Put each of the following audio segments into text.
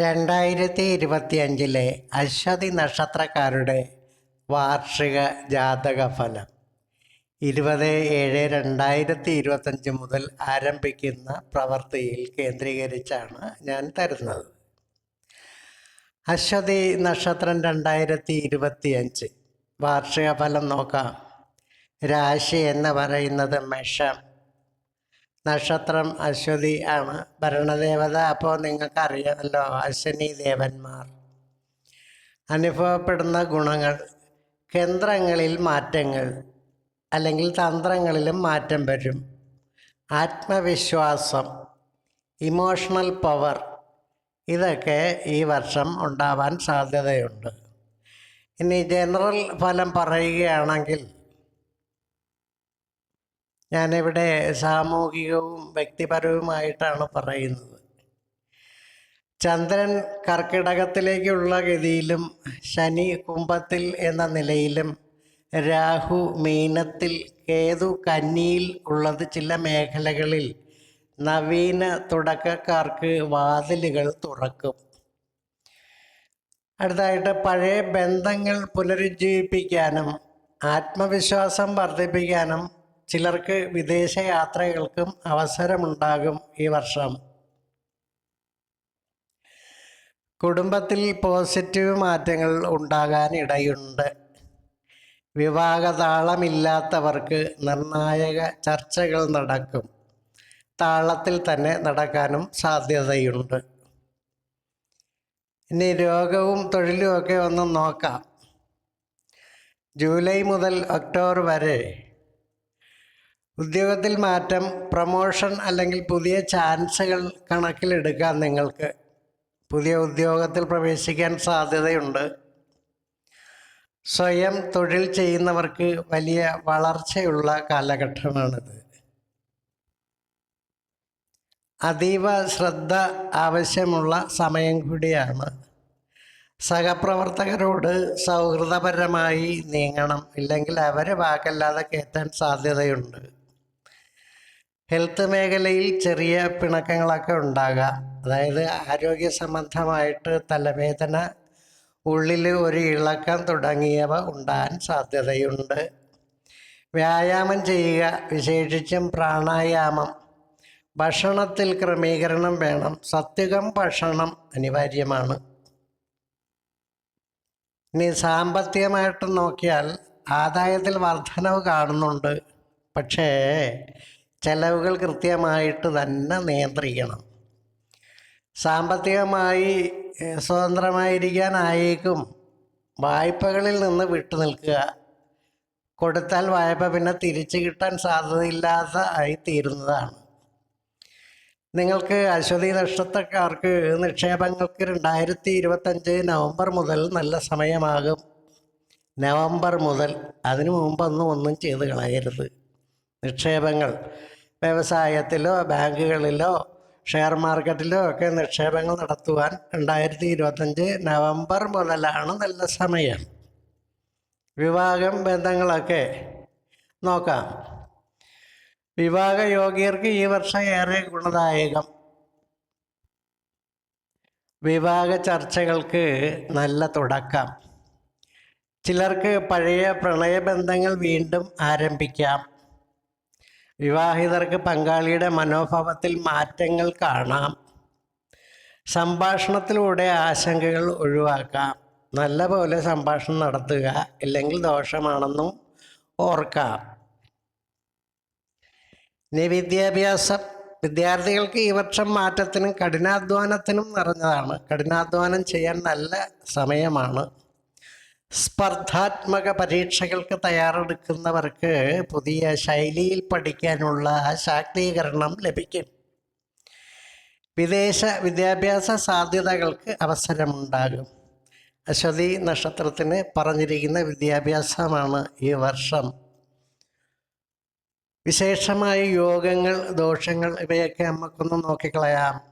രണ്ടായിരത്തി ഇരുപത്തിയഞ്ചിലെ അശ്വതി നക്ഷത്രക്കാരുടെ വാർഷിക ജാതക ഫലം ഇരുപത് ഏഴ് രണ്ടായിരത്തി ഇരുപത്തഞ്ച് മുതൽ ആരംഭിക്കുന്ന പ്രവൃത്തിയിൽ കേന്ദ്രീകരിച്ചാണ് ഞാൻ തരുന്നത്. അശ്വതി നക്ഷത്രം രണ്ടായിരത്തി ഇരുപത്തിയഞ്ച് വാർഷിക ഫലം നോക്കാം. രാശി എന്ന് പറയുന്നത് മെഷം. നക്ഷത്രം അശ്വതി ആണ്. ഭരണദേവത അപ്പോൾ നിങ്ങൾക്കറിയാമല്ലോ അശ്വനി ദേവന്മാർ. അനുഭവപ്പെടുന്ന ഗുണങ്ങൾ കേന്ദ്രങ്ങളിൽ മാറ്റങ്ങൾ അല്ലെങ്കിൽ തന്ത്രങ്ങളിലും മാറ്റം വരും. ആത്മവിശ്വാസം ഇമോഷണൽ പവർ ഇതൊക്കെ ഈ വർഷം ഉണ്ടാവാൻ സാധ്യതയുണ്ട്. ഇനി ജനറൽ ഫലം പറയുകയാണെങ്കിൽ ഞാനിവിടെ സാമൂഹികവും വ്യക്തിപരവുമായിട്ടാണ് പറയുന്നത്. ചന്ദ്രൻ കർക്കിടകത്തിലേക്കുള്ള ഗതിയിലും ശനി കുംഭത്തിൽ എന്ന നിലയിലും രാഹു മീനത്തിൽ കേതു കന്നിയിൽ ഉള്ളത് ചില മേഖലകളിൽ നവീന തുടക്കക്കാർക്ക് വാതിലുകൾ തുറക്കും. അടുത്തായിട്ട് പഴയ ബന്ധങ്ങൾ പുനരുജ്ജീവിപ്പിക്കാനും ആത്മവിശ്വാസം വർദ്ധിപ്പിക്കാനും ചിലർക്ക് വിദേശ യാത്രകൾക്കും അവസരമുണ്ടാകും ഈ വർഷം. കുടുംബത്തിൽ പോസിറ്റീവ് മാറ്റങ്ങൾ ഉണ്ടാകാൻ ഇടയുണ്ട് വിവാഹതാളമില്ലാത്തവർക്ക് നിർണായക ചർച്ചകൾ നടക്കും. താളത്തിൽ തന്നെ നടക്കാനും സാധ്യതയുണ്ട്. ഇനി രോഗവും തൊഴിലും ഒക്കെ ഒന്ന് നോക്കാം. ജൂലൈ മുതൽ ഒക്ടോബർ വരെ ഉദ്യോഗത്തിൽ മാറ്റം പ്രമോഷൻ അല്ലെങ്കിൽ പുതിയ ചാൻസുകൾ കണക്കിലെടുക്കാം നിങ്ങൾക്ക് പുതിയ ഉദ്യോഗത്തിൽ പ്രവേശിക്കാൻ സാധ്യതയുണ്ട്. സ്വയം തൊഴിൽ ചെയ്യുന്നവർക്ക് വലിയ വളർച്ചയുള്ള കാലഘട്ടമാണിത്. അതീവ ശ്രദ്ധ ആവശ്യമുള്ള സമയം കൂടിയാണ്. സഹപ്രവർത്തകരോട് സൗഹൃദപരമായി നീങ്ങണം ഇല്ലെങ്കിൽ അവരെ വാക്കല്ലാതെ കയറ്റാൻ സാധ്യതയുണ്ട്. ഹെൽത്ത് മേഖലയിൽ ചെറിയ പിണക്കങ്ങളൊക്കെ ഉണ്ടാകാം. അതായത് ആരോഗ്യ സംബന്ധമായിട്ട് തലവേദന ഉള്ളിൽ ഒരു ഇളക്കം തുടങ്ങിയവ ഉണ്ടാകാൻ സാധ്യതയുണ്ട്. വ്യായാമം ചെയ്യുക വിശേഷിച്ചും പ്രാണായാമം. ഭക്ഷണത്തിൽ ക്രമീകരണം വേണം. സത്യകം ഭക്ഷണം അനിവാര്യമാണ്. ഇനി സാമ്പത്തികമായിട്ട് നോക്കിയാൽ ആദായത്തിൽ വർധനവ് കാണുന്നുണ്ട്. പക്ഷേ ചെലവുകൾ കൃത്യമായിട്ട് തന്നെ നിയന്ത്രിക്കണം. സാമ്പത്തികമായി സ്വതന്ത്രമായിരിക്കാനായേക്കും വായ്പകളിൽ നിന്ന് വിട്ടു നിൽക്കുക. കൊടുത്താൽ വായ്പ പിന്നെ തിരിച്ചു കിട്ടാൻ സാധ്യതയില്ലാത്ത ആയി തീരുന്നതാണ്. നിങ്ങൾക്ക് അശ്വതി നക്ഷത്രക്കാർക്ക് നിക്ഷേപങ്ങൾക്ക് രണ്ടായിരത്തി ഇരുപത്തഞ്ച് നവംബർ മുതൽ നല്ല സമയമാകും. നവംബർ മുതൽ അതിനു മുമ്പൊന്നും ഒന്നും ചെയ്ത് കളയരുത്. നിക്ഷേപങ്ങൾ. വ്യവസായത്തിലോ ബാങ്കുകളിലോ ഷെയർ മാർക്കറ്റിലോ ഒക്കെ നിക്ഷേപങ്ങൾ നടത്തുവാൻ രണ്ടായിരത്തി ഇരുപത്തഞ്ച് നവംബർ മുതലാണ് നല്ല സമയം. വിവാഹം ബന്ധങ്ങളൊക്കെ നോക്കാം. വിവാഹ യോഗ്യർക്ക് ഈ വർഷം ഏറെ ഗുണദായകം. വിവാഹ ചർച്ചകൾക്ക് നല്ല തുടക്കം. ചിലർക്ക് പഴയ പ്രണയബന്ധങ്ങൾ വീണ്ടും ആരംഭിക്കാം. വിവാഹിതർക്ക് പങ്കാളിയുടെ മനോഭാവത്തിൽ മാറ്റങ്ങൾ കാണാം. സംഭാഷണത്തിലൂടെ ആശങ്കകൾ ഒഴിവാക്കാം. നല്ല പോലെ സംഭാഷണം നടത്തുക ഇല്ലെങ്കിൽ ദോഷമാണെന്നും ഓർക്കാം. ഇനി വിദ്യാഭ്യാസം. വിദ്യാർത്ഥികൾക്ക് ഈ വർഷം മാറ്റത്തിനും കഠിനാധ്വാനത്തിനും നിറഞ്ഞതാണ്. കഠിനാധ്വാനം ചെയ്യാൻ നല്ല സമയമാണ്. സ്പർദ്ധാത്മക പരീക്ഷകൾക്ക് തയ്യാറെടുക്കുന്നവർക്ക് പുതിയ ശൈലിയിൽ പഠിക്കാനുള്ള ശാക്തീകരണം ലഭിക്കും. വിദേശ വിദ്യാഭ്യാസ സാധ്യതകൾക്ക് അവസരമുണ്ടാകും. അശ്വതി നക്ഷത്രത്തിന് പറഞ്ഞിരിക്കുന്ന വിദ്യാഭ്യാസമാണ് ഈ വർഷം. വിശേഷമായ യോഗങ്ങൾ ദോഷങ്ങൾ ഇവയൊക്കെ നമുക്കൊന്ന് നോക്കിക്കളയാം.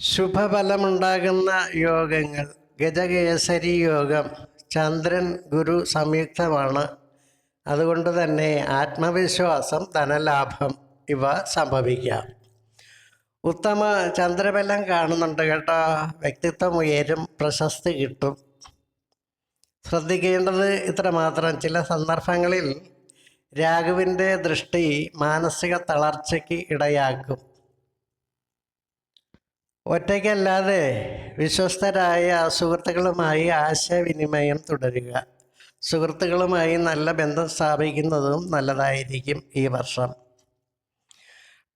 ശുഭഫലമുണ്ടാകുന്ന യോഗങ്ങൾ. ഗജകേസരി യോഗം ചന്ദ്രൻ ഗുരു സംയുക്തമാണ്. അതുകൊണ്ട് തന്നെ ആത്മവിശ്വാസം ധനലാഭം ഇവ സംഭവിക്കാം. ഉത്തമ ചന്ദ്രബലം കാണുന്നുണ്ട് കേട്ടോ. വ്യക്തിത്വം ഉയരും പ്രശസ്തി കിട്ടും. ശ്രദ്ധിക്കേണ്ടത് ഇത്ര മാത്രം. ചില സന്ദർഭങ്ങളിൽ രാഘുവിന്റെ ദൃഷ്ടി മാനസിക തളർച്ചയ്ക്ക് ഇടയാക്കും. ഒറ്റയ്ക്കല്ലാതെ വിശ്വസ്തരായ സുഹൃത്തുക്കളുമായി ആശയവിനിമയം തുടരുക. സുഹൃത്തുക്കളുമായി നല്ല ബന്ധം സ്ഥാപിക്കുന്നതും നല്ലതായിരിക്കും ഈ വർഷം.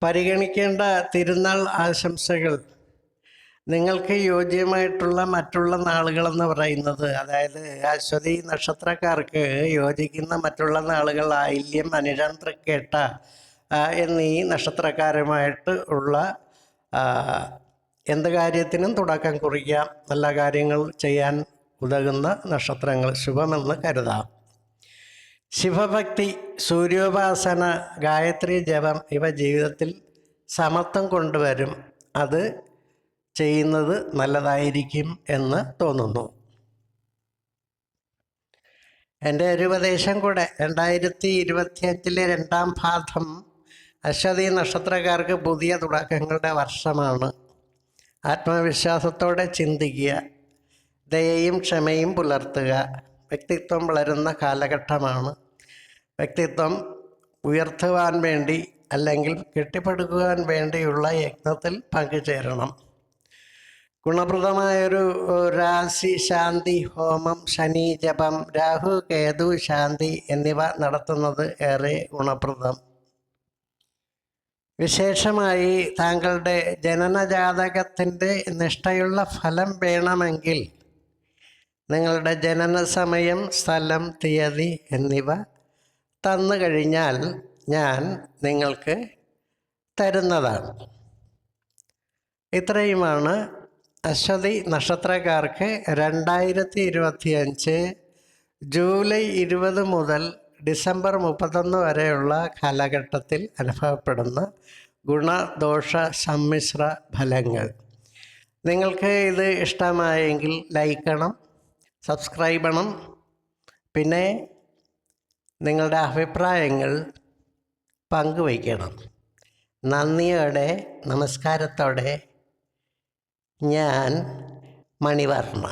പരിഗണിക്കേണ്ട തിരുനാൾ ആശംസകൾ. നിങ്ങൾക്ക് യോജ്യമായിട്ടുള്ള മറ്റുള്ള നാളുകളെന്ന് പറയുന്നത് അതായത് അശ്വതി നക്ഷത്രക്കാർക്ക് യോജിക്കുന്ന മറ്റുള്ള നാളുകൾ ആയില്യം അനിഴം തൃക്കേട്ട എന്നീ നക്ഷത്രക്കാരുമായിട്ട് ഉള്ള എന്ത് കാര്യത്തിനും തുടക്കം കുറിക്കാം. നല്ല കാര്യങ്ങൾ ചെയ്യാൻ ഉതകുന്ന നക്ഷത്രങ്ങൾ ശുഭമെന്ന് കരുതാം. ശിവഭക്തി സൂര്യോപാസന ഗായത്രി ജപം ഇവ ജീവിതത്തിൽ സമത്വം കൊണ്ടുവരും. അത് ചെയ്യുന്നത് നല്ലതായിരിക്കും എന്ന് തോന്നുന്നു. എന്റെ ഒരു ഉപദേശം കൂടെ രണ്ടായിരത്തി ഇരുപത്തിയഞ്ചിലെ രണ്ടാം പാദം അശ്വതി നക്ഷത്രക്കാർക്ക് പുതിയ തുടക്കങ്ങളുടെ വർഷമാണ്. ആത്മവിശ്വാസത്തോടെ ചിന്തിക്കുക ദയയും ക്ഷമയും പുലർത്തുക. വ്യക്തിത്വം വളരുന്ന കാലഘട്ടമാണ്. വ്യക്തിത്വം ഉയർത്തുവാൻ വേണ്ടി അല്ലെങ്കിൽ കെട്ടിപ്പടുക്കുവാൻ വേണ്ടിയുള്ള യജ്ഞത്തിൽ പങ്കുചേരണം. ഗുണപ്രദമായൊരു രാശി ശാന്തി ഹോമം ശനി ജപം രാഹു കേതു ശാന്തി എന്നിവ നടത്തുന്നത് ഏറെ ഗുണപ്രദം. വിശേഷമായി താങ്കളുടെ ജനനജാതകത്തിന്റെ നിഷ്ഠയുള്ള ഫലം വേണമെങ്കിൽ നിങ്ങളുടെ ജനന സമയം സ്ഥലം തീയതി എന്നിവ തന്നു കഴിഞ്ഞാൽ ഞാൻ നിങ്ങൾക്ക് തരുന്നതാണ്. ഇത്രയുമാണ് അശ്വതി നക്ഷത്രക്കാർക്ക് രണ്ടായിരത്തി ഇരുപത്തിയഞ്ച് ജൂലൈ ഇരുപത് മുതൽ ഡിസംബർ മുപ്പത്തൊന്ന് വരെയുള്ള കാലഘട്ടത്തിൽ അനുഭവപ്പെടുന്ന ഗുണദോഷ സമ്മിശ്ര ഫലങ്ങൾ. നിങ്ങൾക്ക് ഇത് ഇഷ്ടമായെങ്കിൽ ലൈക്കണം സബ്സ്ക്രൈബ് ചെയ്യണം പിന്നെ നിങ്ങളുടെ അഭിപ്രായങ്ങൾ പങ്കുവയ്ക്കണം. നന്ദിയോടെ നമസ്കാരത്തോടെ ഞാൻ മണിവർമ്മ